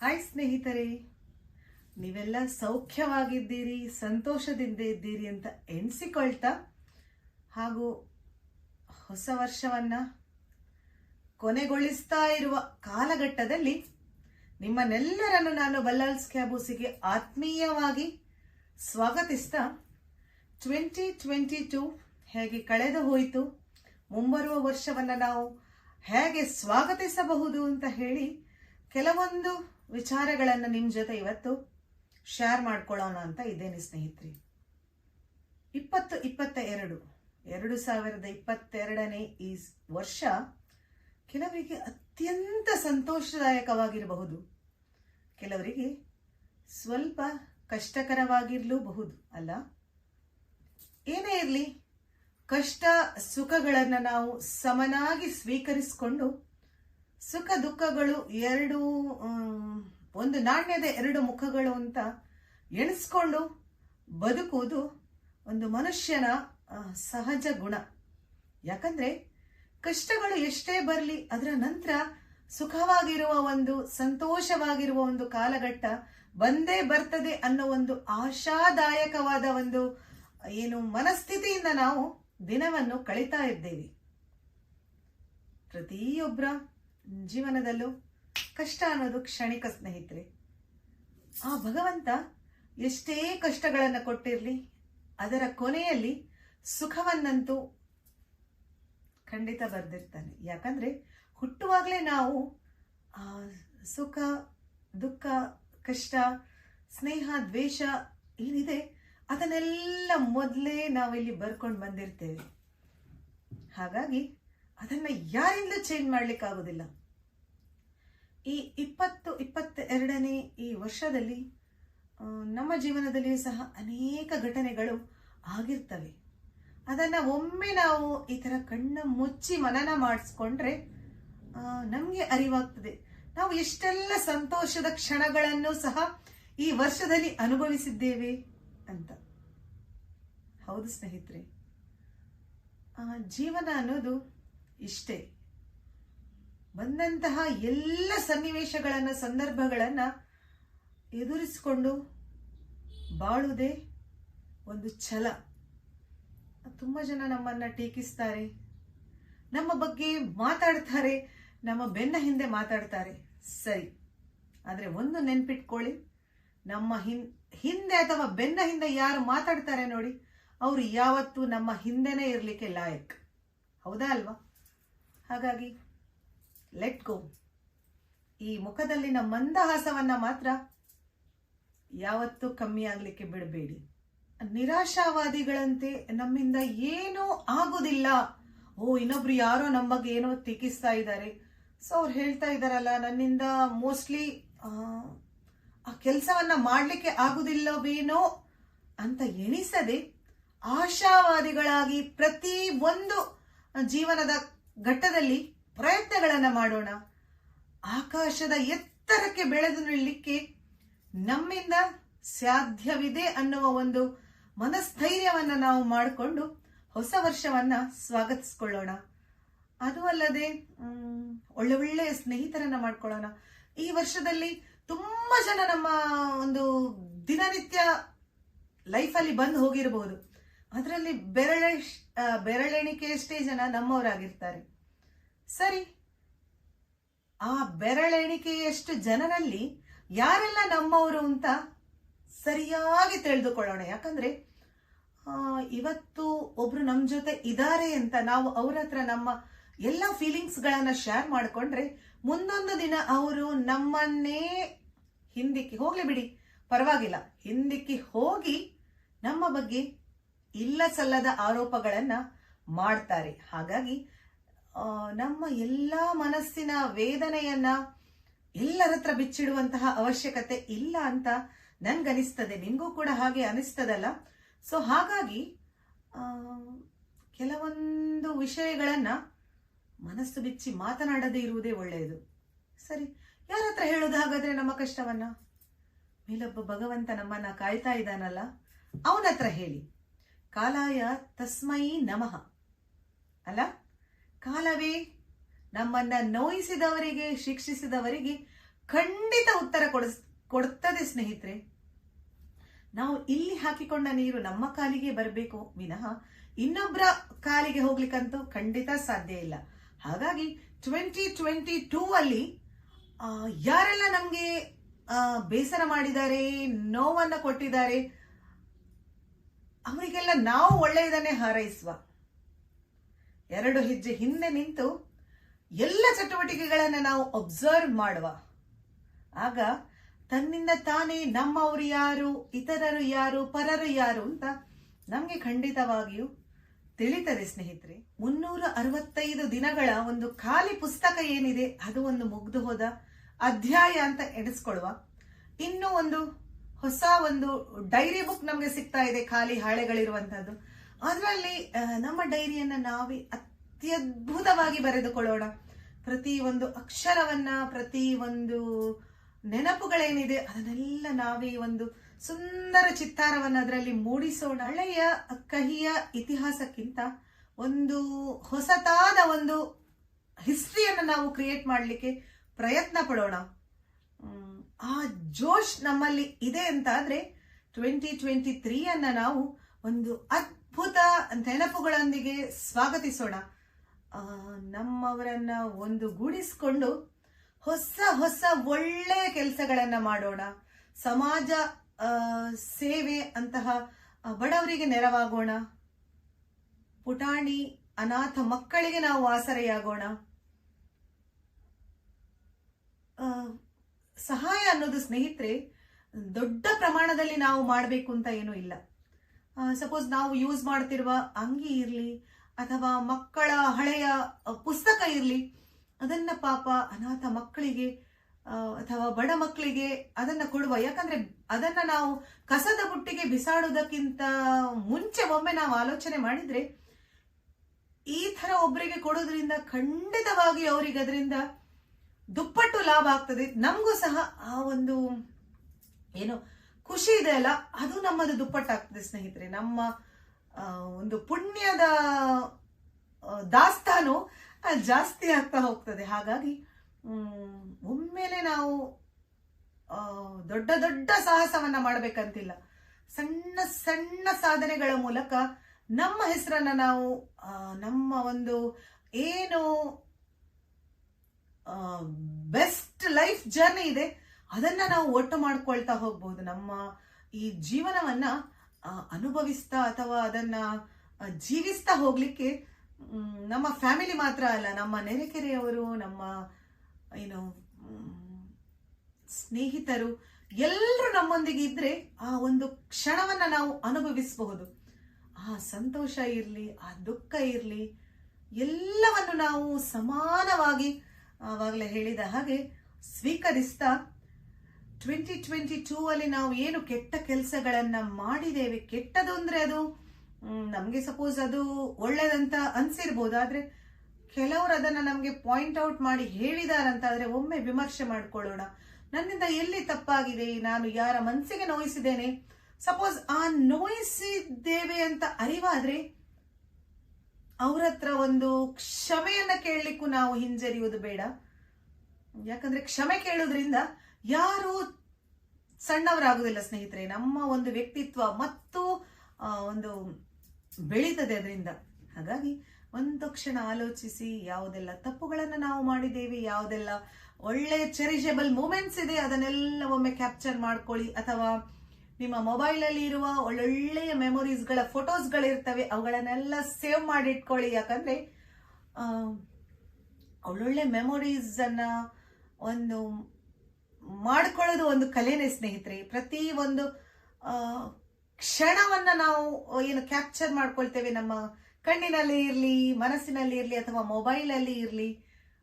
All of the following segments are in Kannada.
ಹಾಯ್ ಸ್ನೇಹಿತರೆ. ನೀವೆಲ್ಲ ಸೌಖ್ಯವಾಗಿದ್ದೀರಿ, ಸಂತೋಷದಿಂದ ಇದ್ದೀರಿ ಅಂತ ಎನಿಸಿಕೊಳ್ತಾ ಹಾಗೂ ಹೊಸ ವರ್ಷವನ್ನ ಕೊನೆಗೊಳಿಸ್ತಾ ಇರುವ ಕಾಲಘಟ್ಟದಲ್ಲಿ ನಿಮ್ಮನ್ನೆಲ್ಲರನ್ನು ನಾನು ಬಲ್ಲಾಲ್ಸ್ ಕ್ಯಾಬೂಸಿಗೆ ಆತ್ಮೀಯವಾಗಿ ಸ್ವಾಗತಿಸ್ತಾ ಟ್ವೆಂಟಿ ಟ್ವೆಂಟಿ ಟೂ ಹೇಗೆ ಕಳೆದು ಹೋಯಿತು, ಮುಂಬರುವ ವರ್ಷವನ್ನು ನಾವು ಹೇಗೆ ಸ್ವಾಗತಿಸಬಹುದು ಅಂತ ಹೇಳಿ ಕೆಲವೊಂದು ವಿಚಾರಗಳನ್ನು ನಿಮ್ಮ ಜೊತೆ ಇವತ್ತು ಶೇರ್ ಮಾಡ್ಕೊಳ್ಳೋಣ ಅಂತ ಇದ್ದೇನೆ ಸ್ನೇಹಿತರೆ. ಇಪ್ಪತ್ತು ಇಪ್ಪತ್ತ ಎರಡು ಎರಡು ಸಾವಿರದ ಇಪ್ಪತ್ತೆರಡನೇ ಈ ವರ್ಷ ಕೆಲವರಿಗೆ ಅತ್ಯಂತ ಸಂತೋಷದಾಯಕವಾಗಿರಬಹುದು. ಕೆಲವರಿಗೆ ಸ್ವಲ್ಪ ಕಷ್ಟಕರವಾಗಿರಲೂಬಹುದು, ಅಲ್ಲ? ಏನೇ ಇರಲಿ, ಕಷ್ಟ, ಸುಖಗಳನ್ನು ನಾವು ಸಮನಾಗಿ ಸ್ವೀಕರಿಸಿಕೊಂಡು ಸುಖ, ದುಃಖಗಳು ಎರಡು ಒಂದು ನಾಣ್ಯದ ಎರಡು ಮುಖಗಳು ಅಂತ ಎಣಿಸ್ಕೊಂಡು ಬದುಕುವುದು ಒಂದು ಮನುಷ್ಯನ ಸಹಜ ಗುಣ. ಯಾಕಂದ್ರೆ ಕಷ್ಟಗಳು ಎಷ್ಟೇ ಬರಲಿ, ಅದರ ನಂತರ ಸುಖವಾಗಿರುವ ಒಂದು, ಸಂತೋಷವಾಗಿರುವ ಒಂದು ಕಾಲಘಟ್ಟ ಬಂದೇ ಬರ್ತದೆ ಅನ್ನೋ ಒಂದು ಆಶಾದಾಯಕವಾದ ಒಂದು, ಏನು ಮನಸ್ಥಿತಿಯಿಂದ ನಾವು ದಿನವನ್ನು ಕಳೀತಾ ಇದ್ದೇವೆ. ಪ್ರತಿಯೊಬ್ಬರ ಜೀವನದಲ್ಲೂ ಕಷ್ಟ ಅನ್ನೋದು ಕ್ಷಣಿಕ ಸ್ನೇಹಿತರೆ. ಆ ಭಗವಂತ ಎಷ್ಟೇ ಕಷ್ಟಗಳನ್ನು ಕೊಟ್ಟಿರಲಿ, ಅದರ ಕೊನೆಯಲ್ಲಿ ಸುಖವನ್ನಂತೂ ಖಂಡಿತ ಬರ್ದಿರ್ತಾನೆ. ಯಾಕಂದರೆ ಹುಟ್ಟುವಾಗಲೇ ನಾವು ಸುಖ, ದುಃಖ, ಕಷ್ಟ, ಸ್ನೇಹ, ದ್ವೇಷ ಏನಿದೆ, ಅದನ್ನೆಲ್ಲ ಮೊದಲೇ ನಾವಿಲ್ಲಿ ಬರ್ಕೊಂಡು ಬಂದಿರ್ತೇವೆ. ಹಾಗಾಗಿ ಅದನ್ನು ಯಾರಿಂದಲೂ ಚೇಂಜ್ ಮಾಡ್ಲಿಕ್ಕಾಗೋದಿಲ್ಲ. ಈ ಇಪ್ಪತ್ತು, ಇಪ್ಪತ್ತೆರಡನೇ ಈ ವರ್ಷದಲ್ಲಿ ನಮ್ಮ ಜೀವನದಲ್ಲಿಯೂ ಸಹ ಅನೇಕ ಘಟನೆಗಳು ಆಗಿರ್ತವೆ. ಅದನ್ನು ಒಮ್ಮೆ ನಾವು ಈ ಥರ ಕಣ್ಣ ಮುಚ್ಚಿ ಮನನ ಮಾಡಿಸ್ಕೊಂಡ್ರೆ ನಮಗೆ ಅರಿವಾಗ್ತದೆ. ನಾವು ಎಷ್ಟೆಲ್ಲ ಸಂತೋಷದ ಕ್ಷಣಗಳನ್ನು ಸಹ ಈ ವರ್ಷದಲ್ಲಿ ಅನುಭವಿಸಿದ್ದೇವೆ ಅಂತ. ಹೌದು ಸ್ನೇಹಿತರೆ ಜೀವನ ಅನ್ನೋದು ಇಷ್ಟೇ. ಬಂದಂತಹ ಎಲ್ಲ ಸನ್ನಿವೇಶಗಳನ್ನ, ಸಂದರ್ಭಗಳನ್ನ ಎದುರಿಸಿಕೊಂಡು ಬಾಳುವುದೇ ಒಂದು ಛಲ. ತುಂಬ ಜನ ನಮ್ಮನ್ನ ಟೀಕಿಸ್ತಾರೆ. ನಮ್ಮ ಬಗ್ಗೆ ಮಾತಾಡ್ತಾರೆ, ನಮ್ಮ ಬೆನ್ನ ಹಿಂದೆ ಮಾತಾಡ್ತಾರೆ. ಸರಿ. ಆದ್ರೆ ಒಂದು ನೆನ್ಪಿಟ್ಕೊಳ್ಳಿ, ನಮ್ಮ ಹಿನ್, ಹಿಂದೆ ಅಥವಾ ಬೆನ್ನ ಹಿಂದೆ ಯಾರು ಮಾತಾಡ್ತಾರೆ ನೋಡಿ, ಅವರು ಯಾವತ್ತೂ ನಮ್ಮ ಹಿಂದೆನೇ ಇರಲಿಕ್ಕೆ ಲಾಯಕ್. ಹೌದಾ ಅಲ್ವಾ? ಹಾಗಾಗಿ ಲೆಟ್ ಗೋ ಈ ಮುಖದಲ್ಲಿನ ಮಂದಹಾಸವನ್ನ ಮಾತ್ರ ಯಾವತ್ತೂ ಕಮ್ಮಿ ಆಗ್ಲಿಕ್ಕೆ ಬಿಡಬೇಡಿ. ನಿರಾಶಾವಾದಿಗಳಂತೆ ನಮ್ಮಿಂದ ಏನೂ ಆಗುದಿಲ್ಲ. ಓ, ಇನ್ನೊಬ್ರು ಯಾರೋ ನಮ್ಮ ಬಗ್ಗೆ ಏನೋ ಟೀಕಿಸ್ತಾ ಇದ್ದಾರೆ. ಸೊ ಅವ್ರು ಹೇಳ್ತಾ ಇದ್ದಾರಲ್ಲ, ನನ್ನಿಂದ ಮೋಸ್ಟ್ಲಿ ಆ ಕೆಲಸವನ್ನ ಮಾಡ್ಲಿಕ್ಕೆ ಆಗುದಿಲ್ಲವೇನೋ ಅಂತ ಎಣಿಸದೆ ಆಶಾವಾದಿಗಳಾಗಿ ಪ್ರತಿ ಒಂದು ಜೀವನದ ಘಟ್ಟದಲ್ಲಿ ಪ್ರಯತ್ನಗಳನ್ನ ಮಾಡೋಣ. ಆಕಾಶದ ಎತ್ತರಕ್ಕೆ ಬೆಳೆದು ನಿಲ್ಲಿಕ್ಕೆ ನಮ್ಮಿಂದ ಸಾಧ್ಯವಿದೆ ಅನ್ನುವ ಒಂದು ಮನಸ್ಥೈರ್ಯವನ್ನು ನಾವು ಮಾಡಿಕೊಂಡು ಹೊಸ ವರ್ಷವನ್ನ ಸ್ವಾಗತಿಸ್ಕೊಳ್ಳೋಣ. ಅದು ಅಲ್ಲದೆ ಒಳ್ಳೆ ಒಳ್ಳೆಯ ಸ್ನೇಹಿತರನ್ನ ಮಾಡ್ಕೊಳ್ಳೋಣ. ಈ ವರ್ಷದಲ್ಲಿ ತುಂಬಾ ಜನ ನಮ್ಮ ಒಂದು ದಿನನಿತ್ಯ ಲೈಫಲ್ಲಿ ಬಂದು ಹೋಗಿರಬಹುದು ಅದರಲ್ಲಿ ಬೆರಳೆ ಬೆರಳೆಣಿಕೆಯಷ್ಟೇ ಜನ ನಮ್ಮವರಾಗಿರ್ತಾರೆ. ಸರಿ. ಆ ಬೆರಳೆಣಿಕೆಯಷ್ಟು ಜನರಲ್ಲಿ ಯಾರೆಲ್ಲ ನಮ್ಮವರು ಅಂತ ಸರಿಯಾಗಿ ತಿಳಿದುಕೊಳ್ಳೋಣ. ಯಾಕಂದ್ರೆ ಇವತ್ತು ಒಬ್ರು ನಮ್ಮ ಜೊತೆ ಇದ್ದಾರೆ ಅಂತ ನಾವು ಅವ್ರ ಹತ್ರ ನಮ್ಮ ಎಲ್ಲ ಫೀಲಿಂಗ್ಸ್ಗಳನ್ನ ಶೇರ್ ಮಾಡಿಕೊಂಡ್ರೆ ಮುಂದೊಂದು ದಿನ ಅವರು ನಮ್ಮನ್ನೇ ಹಿಂದಿಕ್ಕಿ, ಹೋಗ್ಲಿ ಬಿಡಿ, ಪರವಾಗಿಲ್ಲ. ಹಿಂದಿಕ್ಕಿ ಹೋಗಿ ನಮ್ಮ ಬಗ್ಗೆ ಇಲ್ಲ ಸಲ್ಲದ ಆರೋಪಗಳನ್ನ ಮಾಡ್ತಾರೆ. ಹಾಗಾಗಿ ನಮ್ಮ ಎಲ್ಲ ಮನಸ್ಸಿನ ವೇದನೆಯನ್ನ ಎಲ್ಲರ ಹತ್ರ ಬಿಚ್ಚಿಡುವಂತಹ ಅವಶ್ಯಕತೆ ಇಲ್ಲ ಅಂತ ನನ್ಗನಿಸ್ತದೆ. ನಿನ್ಗೂ ಕೂಡ ಹಾಗೆ ಅನಿಸ್ತದಲ್ಲ? ಸೊ ಹಾಗಾಗಿ ಕೆಲವೊಂದು ವಿಷಯಗಳನ್ನ ಮನಸ್ಸು ಬಿಚ್ಚಿ ಮಾತನಾಡದೇ ಇರುವುದೇ ಒಳ್ಳೆಯದು. ಸರಿ, ಯಾರ ಹತ್ರ ಹೇಳೋದು ಹಾಗಾದ್ರೆ ನಮ್ಮ ಕಷ್ಟವನ್ನ? ಮೇಲೊಬ್ಬ ಭಗವಂತ ನಮ್ಮನ್ನ ಕಾಯ್ತಾ ಇದ್ದಾನಲ್ಲ ಅವನ ಹತ್ರ ಹೇಳಿ. ಕಾಲಾಯ ತಸ್ಮೈ ನಮಃ. ಅಲ್ಲ? ಕಾಲವೇ ನಮ್ಮನ್ನ ನೋಯಿಸಿದವರಿಗೆ, ಶಿಕ್ಷಿಸಿದವರಿಗೆ ಖಂಡಿತ ಉತ್ತರ ಕೊಡಿಸ್, ಕೊಡ್ತದೆ ಸ್ನೇಹಿತರೆ. ನಾವು ಇಲ್ಲಿ ಹಾಕಿಕೊಂಡ ನೀರು ನಮ್ಮ ಕಾಲಿಗೆ ಬರಬೇಕು, ವಿನಃ ಇನ್ನೊಬ್ಬರ ಕಾಲಿಗೆ ಹೋಗ್ಲಿಕ್ಕಂತೂ ಖಂಡಿತ ಸಾಧ್ಯ ಇಲ್ಲ. ಹಾಗಾಗಿ ಟ್ವೆಂಟಿ ಟ್ವೆಂಟಿ ಟೂ ಅಲ್ಲಿ ಯಾರೆಲ್ಲ ನಮಗೆ ಬೇಸರ ಮಾಡಿದ್ದಾರೆ, ನೋವನ್ನು ಕೊಟ್ಟಿದ್ದಾರೆ, ಅವರಿಗೆಲ್ಲ ನಾವು ಒಳ್ಳೆಯದನ್ನೇ ಹಾರೈಸುವ. ಎರಡು ಹೆಜ್ಜೆ ಹಿಂದೆ ನಿಂತು ಎಲ್ಲ ಚಟುವಟಿಕೆಗಳನ್ನು ನಾವು ಒಬ್ಸರ್ವ್ ಮಾಡುವ. ಆಗ ತನ್ನಿಂದ ತಾನೇ ನಮ್ಮವರು ಯಾರು, ಇತರರು ಯಾರು, ಪರರು ಯಾರು ಅಂತ ನಮಗೆ ಖಂಡಿತವಾಗಿಯೂ ತಿಳಿತದೆ ಸ್ನೇಹಿತರೆ. ಮುನ್ನೂರ ಅರವತ್ತೈದು ದಿನಗಳ ಒಂದು ಖಾಲಿ ಪುಸ್ತಕ ಏನಿದೆ ಅದು ಒಂದು ಮುಗ್ದು ಹೋದ ಅಧ್ಯಾಯ ಅಂತ ಎಣಿಸ್ಕೊಳ್ಳುವ. ಇನ್ನೂ ಒಂದು ಹೊಸ ಒಂದು ಡೈರಿ ಬುಕ್ ನಮಗೆ ಸಿಗ್ತಾ ಇದೆ ಖಾಲಿ ಹಾಳೆಗಳಿರುವಂತದ್ದು ಅದರಲ್ಲಿ ನಮ್ಮ ಡೈರಿಯನ್ನ ನಾವೇ ಅತ್ಯದ್ಭುತವಾಗಿ ಬರೆದುಕೊಳ್ಳೋಣ. ಪ್ರತಿ ಒಂದು ಅಕ್ಷರವನ್ನ, ಪ್ರತಿ ಒಂದು ನೆನಪುಗಳೇನಿದೆ, ಅದನ್ನೆಲ್ಲ ನಾವೇ ಒಂದು ಸುಂದರ ಚಿತ್ತಾರವನ್ನು ಅದರಲ್ಲಿ ಮೂಡಿಸೋಣ. ಹಳೆಯ ಕಹಿಯ ಇತಿಹಾಸಕ್ಕಿಂತ ಒಂದು ಹೊಸತಾದ ಒಂದು ಹಿಸ್ಟ್ರಿಯನ್ನು ನಾವು ಕ್ರಿಯೇಟ್ ಮಾಡಲಿಕ್ಕೆ ಪ್ರಯತ್ನ ಪಡೋಣ. ಆ ಜೋಶ್ ನಮ್ಮಲ್ಲಿ ಇದೆ ಅಂತ ಆದ್ರೆ, ಟ್ವೆಂಟಿ ಟ್ವೆಂಟಿ ತ್ರೀಯನ್ನು ನಾವು ಒಂದು ಅದ್ಭುತ ನೆನಪುಗಳೊಂದಿಗೆ ಸ್ವಾಗತಿಸೋಣ. ನಮ್ಮವರನ್ನ ಒಂದು ಗೂಡಿಸ್ಕೊಂಡು ಹೊಸ ಹೊಸ ಒಳ್ಳೆಯ ಕೆಲಸಗಳನ್ನ ಮಾಡೋಣ. ಸಮಾಜ ಸೇವೆ ಅಂತಹ ಬಡವರಿಗೆ ನೆರವಾಗೋಣ. ಪುಟಾಣಿ ಅನಾಥ ಮಕ್ಕಳಿಗೆ ನಾವು ಆಸರೆಯಾಗೋಣ. ಸಹಾಯ ಅನ್ನೋದು ಸ್ನೇಹಿತರೆ, ದೊಡ್ಡ ಪ್ರಮಾಣದಲ್ಲಿ ನಾವು ಮಾಡಬೇಕು ಅಂತ ಏನೂ ಇಲ್ಲ. ಸಪೋಸ್ ನಾವು ಯೂಸ್ ಮಾಡ್ತಿರುವ ಅಂಗಿ ಇರಲಿ ಅಥವಾ ಮಕ್ಕಳ ಹಳೆಯ ಪುಸ್ತಕ ಇರಲಿ, ಅದನ್ನ ಪಾಪ ಅನಾಥ ಮಕ್ಕಳಿಗೆ ಅಥವಾ ಬಡ ಮಕ್ಕಳಿಗೆ ಅದನ್ನ ಕೊಡುವ. ಯಾಕಂದ್ರೆ ಅದನ್ನ ನಾವು ಕಸದ ಬುಟ್ಟಿಗೆ ಬಿಸಾಡೋದಕ್ಕಿಂತ ಮುಂಚೆ ಒಮ್ಮೆ ನಾವು ಆಲೋಚನೆ ಮಾಡಿದ್ರೆ ಈ ತರ ಒಬ್ಬರಿಗೆ ಕೊಡೋದ್ರಿಂದ ಖಂಡಿತವಾಗಿ ಅವರಿಗೆ ಅದರಿಂದ ದುಪ್ಪಟ್ಟು ಲಾಭ ಆಗ್ತದೆ. ನಮಗೂ ಸಹ ಆ ಒಂದು, ಏನು ಖುಷಿ ಇದೆ ಅಲ್ಲ? ಅದು ನಮ್ಮದು ದುಪ್ಪಟ್ಟಾಗ್ತದೆ ಸ್ನೇಹಿತರೆ. ನಮ್ಮ ಒಂದು ಪುಣ್ಯದ ದಾಸ್ತಾನು ಜಾಸ್ತಿ ಆಗ್ತಾ ಹೋಗ್ತದೆ. ಹಾಗಾಗಿ ಒಮ್ಮೆಲೆ ನಾವು ದೊಡ್ಡ ದೊಡ್ಡ ಸಾಹಸವನ್ನ ಮಾಡಬೇಕಂತಿಲ್ಲ. ಸಣ್ಣ ಸಣ್ಣ ಸಾಧನೆಗಳ ಮೂಲಕ ನಮ್ಮ ಹೆಸರನ್ನ ನಾವು ನಮ್ಮ ಒಂದು ಏನು ಬೆಸ್ಟ್ ಲೈಫ್ ಜರ್ನಿ ಇದೆ. ಅದನ್ನ ನಾವು ಒಟ್ಟು ಮಾಡ್ಕೊಳ್ತಾ ಹೋಗ್ಬೋದು. ನಮ್ಮ ಈ ಜೀವನವನ್ನ ಅನುಭವಿಸ್ತಾ ಅಥವಾ ಅದನ್ನ ಜೀವಿಸ್ತಾ ಹೋಗ್ಲಿಕ್ಕೆ ನಮ್ಮ ಫ್ಯಾಮಿಲಿ ಮಾತ್ರ ಅಲ್ಲ, ನಮ್ಮ ನೆರೆಕೆರೆಯವರು, ನಮ್ಮ, ಏನು ಸ್ನೇಹಿತರು ಎಲ್ಲರೂ ನಮ್ಮೊಂದಿಗೆ ಇದ್ರೆ ಆ ಒಂದು ಕ್ಷಣವನ್ನ ನಾವು ಅನುಭವಿಸಬಹುದು. ಆ ಸಂತೋಷ ಇರಲಿ, ಆ ದುಃಖ ಇರಲಿ, ಎಲ್ಲವನ್ನು ನಾವು ಸಮಾನವಾಗಿ ಆವಾಗಲೇ ಹೇಳಿದ ಹಾಗೆ ಸ್ವೀಕರಿಸ್ತಾ ಟ್ವೆಂಟಿ ಟ್ವೆಂಟಿ ಟೂ ಅಲ್ಲಿ ನಾವು ಏನು ಕೆಟ್ಟ ಕೆಲಸಗಳನ್ನ ಮಾಡಿದ್ದೇವೆ ಕೆಟ್ಟದು ಅಂದ್ರೆ ಅದು ನಮಗೆ ಸಪೋಸ್ ಅದು ಒಳ್ಳೇದಂತ ಅನ್ಸಿರ್ಬೋದು. ಆದ್ರೆ ಕೆಲವರು ಅದನ್ನ ನಮ್ಗೆ ಪಾಯಿಂಟ್ ಔಟ್ ಮಾಡಿ ಹೇಳಿದಾರಂತ ಆದ್ರೆ ಒಮ್ಮೆ ವಿಮರ್ಶೆ ಮಾಡ್ಕೊಳ್ಳೋಣ. ನನ್ನಿಂದ ಎಲ್ಲಿ ತಪ್ಪಾಗಿದೆ? ನಾನು ಯಾರ ಮನಸ್ಸಿಗೆ ನೋಯಿಸಿದ್ದೇನೆ? ಸಪೋಸ್ ಆ ನೋಯಿಸಿದ್ದೇವೆ ಅಂತ ಅರಿವಾದ್ರೆ ಅವ್ರ ಹತ್ರ ಒಂದು ಕ್ಷಮೆಯನ್ನ ಕೇಳಲಿಕ್ಕೂ ನಾವು ಹಿಂಜರಿಯುವುದು ಬೇಡ. ಯಾಕಂದ್ರೆ ಕ್ಷಮೆ ಕೇಳೋದ್ರಿಂದ ಯಾರು ಸಣ್ಣವರಾಗುದಿಲ್ಲ ಸ್ನೇಹಿತರೆ. ನಮ್ಮ ಒಂದು ವ್ಯಕ್ತಿತ್ವ ಮತ್ತು ಒಂದು ಬೆಳೀತದೆ ಅದರಿಂದ. ಹಾಗಾಗಿ ಒಂದು ಕ್ಷಣ ಆಲೋಚಿಸಿ, ಯಾವುದೆಲ್ಲ ತಪ್ಪುಗಳನ್ನು ನಾವು ಮಾಡಿದ್ದೇವೆ, ಯಾವುದೆಲ್ಲ ಒಳ್ಳೆ ಚೆರಿಷಬಲ್ ಮೂಮೆಂಟ್ಸ್ ಇದೆ, ಅದನ್ನೆಲ್ಲ ಒಮ್ಮೆ ಕ್ಯಾಪ್ಚರ್ ಮಾಡ್ಕೊಳ್ಳಿ. ಅಥವಾ ನಿಮ್ಮ ಮೊಬೈಲ್ ಅಲ್ಲಿ ಇರುವ ಒಳ್ಳೊಳ್ಳೆಯ ಮೆಮೊರೀಸ್ಗಳ ಫೋಟೋಸ್ಗಳಿರ್ತವೆ, ಅವುಗಳನ್ನೆಲ್ಲ ಸೇವ್ ಮಾಡಿ ಇಟ್ಕೊಳ್ಳಿ ಯಾಕಂದ್ರೆ ಒಳ್ಳೊಳ್ಳೆ ಮೆಮೊರೀಸ್ ಅನ್ನ ಒಂದು ಮಾಡ್ಕೊಳ್ಳೋದು ಒಂದು ಕಲೆನೇ ಸ್ನೇಹಿತರೆ. ಪ್ರತಿ ಒಂದು ಕ್ಷಣವನ್ನ ನಾವು, ಏನು ಕ್ಯಾಪ್ಚರ್ ಮಾಡ್ಕೊಳ್ತೇವೆ ನಮ್ಮ ಕಣ್ಣಿನಲ್ಲಿ ಇರಲಿ, ಮನಸ್ಸಿನಲ್ಲಿ ಇರಲಿ ಅಥವಾ ಮೊಬೈಲ್ ಅಲ್ಲಿ ಇರಲಿ,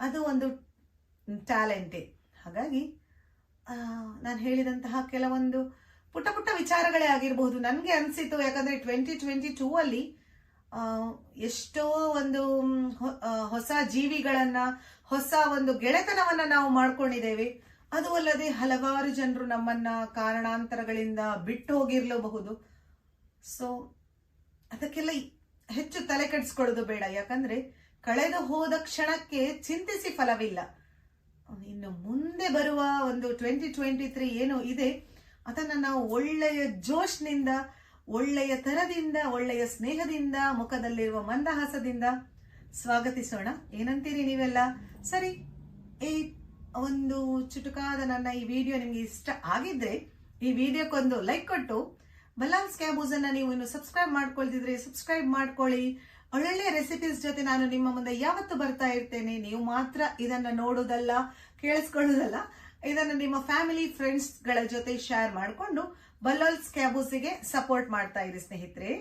ಅದು ಒಂದು ಟ್ಯಾಲೆಂಟೇ ಹಾಗಾಗಿ ನಾನು ಹೇಳಿದಂತಹ ಕೆಲವೊಂದು ಪುಟ್ಟ ಪುಟ್ಟ ವಿಚಾರಗಳೇ ಆಗಿರಬಹುದು ನನಗೆ ಅನಿಸಿತು ಯಾಕಂದ್ರೆ ಟ್ವೆಂಟಿ ಟ್ವೆಂಟಿ ಟೂ ಅಲ್ಲಿ ಎಷ್ಟೋ ಒಂದು ಹೊಸ ಜೀವಿಗಳನ್ನು, ಹೊಸ ಒಂದು ಗೆಳೆತನವನ್ನ ನಾವು ಮಾಡ್ಕೊಂಡಿದ್ದೇವೆ. ಅದು ಅಲ್ಲದೆ ಹಲವಾರು ಜನರು ನಮ್ಮನ್ನ ಕಾರಣಾಂತರಗಳಿಂದ ಬಿಟ್ಟು ಹೋಗಿರ್ಲಬಹುದು. ಸೊ ಅದಕ್ಕೆಲ್ಲ ಹೆಚ್ಚು ತಲೆ ಕೆಡಿಸ್ಕೊಳ್ಳೋದು ಬೇಡ. ಯಾಕಂದ್ರೆ ಕಳೆದು ಹೋದ ಕ್ಷಣಕ್ಕೆ ಚಿಂತಿಸಿ ಫಲವಿಲ್ಲ. ಇನ್ನು ಮುಂದೆ ಬರುವ ಒಂದು ಟ್ವೆಂಟಿ ಟ್ವೆಂಟಿ ತ್ರೀ ಏನು ಇದೆ, ಅದನ್ನ ನಾವು ಒಳ್ಳೆಯ ಜೋಶ್ನಿಂದ, ಒಳ್ಳೆಯ ತರದಿಂದ, ಒಳ್ಳೆಯ ಸ್ನೇಹದಿಂದ, ಮುಖದಲ್ಲಿರುವ ಮಂದಹಾಸದಿಂದ ಸ್ವಾಗತಿಸೋಣ. ಏನಂತೀರಿ ನೀವೆಲ್ಲ? ಸರಿ ಈ ಒಂದು ಚುಟುಕಾದ ನನ್ನ ಈ ವಿಡಿಯೋ ನಿಮಗೆ ಇಷ್ಟ ಆಗಿದ್ರೆ, ಈ ವಿಡಿಯೋಕ್ಕೊಂದು ಲೈಕ್ ಕೊಟ್ಟು ಬಲಾನ್ಸ್ ಕ್ಯಾಬೂಸ್ ಅನ್ನ ನೀವು ಇನ್ನು ಸಬ್ಸ್ಕ್ರೈಬ್ ಮಾಡ್ಕೊಳ್ತಿದ್ರೆ ಸಬ್ಸ್ಕ್ರೈಬ್ ಮಾಡ್ಕೊಳ್ಳಿ. ಒಳ್ಳೊಳ್ಳೆ ರೆಸಿಪೀಸ್ ಜೊತೆ ನಾನು ನಿಮ್ಮ ಮುಂದೆ ಯಾವತ್ತು ಬರ್ತಾ ಇರ್ತೇನೆ. ನೀವು ಮಾತ್ರ ಇದನ್ನ ನೋಡೋದಲ್ಲ, ಕೇಳಿಸ್ಕೊಳ್ಳೋದಲ್ಲ, ಇದನ್ನ ನಿಮ್ಮ ಫ್ಯಾಮಿಲಿ ಫ್ರೆಂಡ್ಸ್ಗಳ ಜೊತೆ ಶೇರ್ ಮಾಡಿಕೊಂಡು ಬಲಾಲ್ಸ್ ಕ್ಯಾಬೂಸಿಗೆ ಸಪೋರ್ಟ್ ಮಾಡ್ತಾ ಇರಿ ಸ್ನೇಹಿತರೆ.